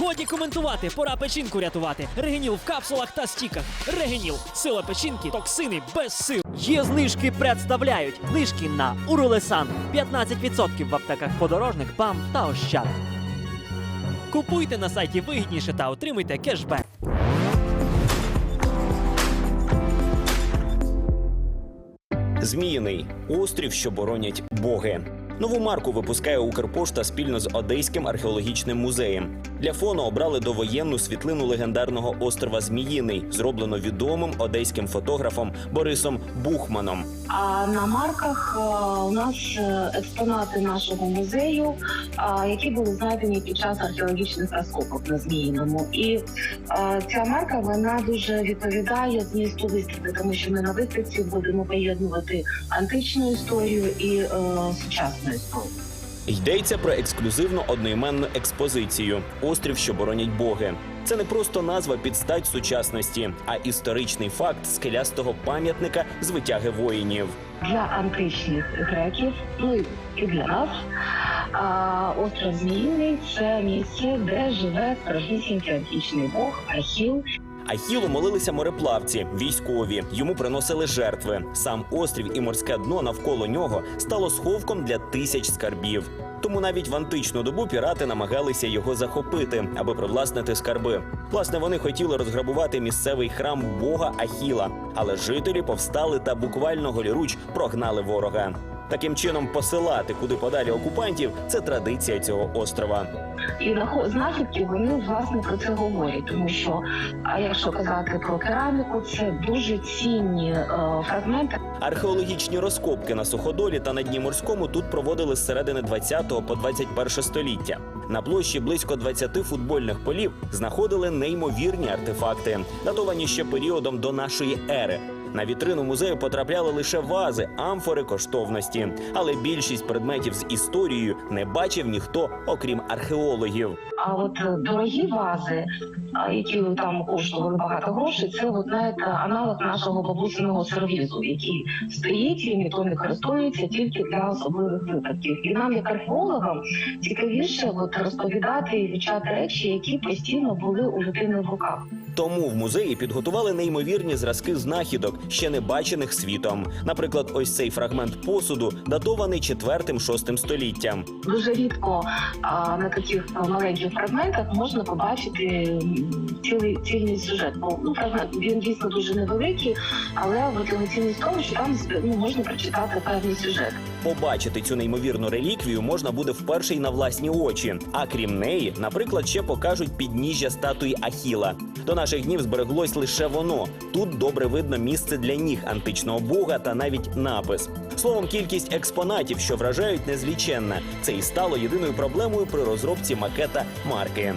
Годі коментувати, пора печінку рятувати. Регеніл в капсулах та стіках. Регеніл. Сила печінки, токсини без сил. Є знижки представляють. Знижки на Урулесан. 15% в аптеках подорожник, БАМ та Ощад. Купуйте на сайті вигідніше та отримуйте кешбек. Зміїний острів, що боронять боги. Нову марку випускає Укрпошта спільно з Одеським археологічним музеєм. Для фону обрали довоєнну світлину легендарного острова Зміїний, зроблено відомим одеським фотографом Борисом Бухманом. А на марках е, у нас е, експонати нашого музею, які були знайдені під час археологічних розкопок на Зміїному. І е, ця марка вона дуже відповідає змісту виставки, тому що ми на виставці будемо поєднувати античну історію і е, сучасну історію. Йдеться про ексклюзивну одноіменну експозицію Острів, що боронять боги. Це не просто назва під стать сучасності, а історичний факт скелястого пам'ятника з витяги воїнів. для античних греків, ну і- для нас. А, остров Зміїний це місце, де живе справжнісінький античний бог Ахіл. Ахілу молилися мореплавці, військові. Йому приносили жертви. Сам острів і морське дно навколо нього стало сховком для тисяч скарбів. Тому навіть в античну добу пірати намагалися його захопити, аби привласнити скарби. Власне, вони хотіли розграбувати місцевий храм бога Ахіла, але жителі повстали та буквально голіруч прогнали ворога. Таким чином, посилати куди подалі окупантів це традиція цього острова. І знахідки вони власне про це говорять, тому що а якщо казати про кераміку, це дуже цінні е, фрагменти. Археологічні розкопки на суходолі та на дні морському тут проводили з середини 20 по 21 століття. На площі близько 20 футбольних полів знаходили неймовірні артефакти, датовані ще періодом до нашої ери. На вітрину музею потрапляли лише вази, амфори коштовності, але більшість предметів з історією не бачив ніхто, окрім археологів. А от е, дорогі вази, які там коштували багато грошей, це от знаєте, аналог нашого бабусиного сервізу, який стоїть і ніхто не користується тільки для особливих випадків. І нам, як археологам, цікавіше от розповідати і вивчати речі, які постійно були у людини в руках. Тому в музеї підготували неймовірні зразки знахідок, ще не бачених світом. Наприклад, ось цей фрагмент посуду датований 4-6 століттям. Дуже рідко а, на таких маленьких фрагментах можна побачити цілий цільний сюжет. Бо ну фрагмент він дійсно дуже невеликий, але цінність в тому, що там ну, можна прочитати певний сюжет. Побачити цю неймовірну реліквію можна буде вперше й на власні очі. А крім неї, наприклад, ще покажуть підніжжя статуї Ахіла. До наших днів збереглось лише воно. Тут добре видно місце для ніг античного бога та навіть напис. Словом, кількість експонатів, що вражають, незліченна. Це і стало єдиною проблемою при розробці макета марки.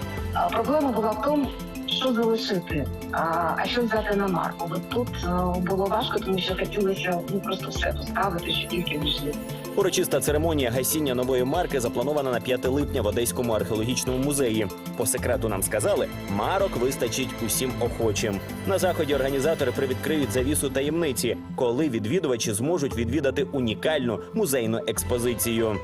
Проблема була в тому. Що залишити, а, що взяти на марку? От тут е, було важко, тому що хотілося ну просто все поставити, що тільки можливо. Урочиста церемонія гасіння нової марки запланована на 5 липня в Одеському археологічному музеї. По секрету нам сказали, марок вистачить усім охочим. На заході організатори привідкриють завісу таємниці, коли відвідувачі зможуть відвідати унікальну музейну експозицію.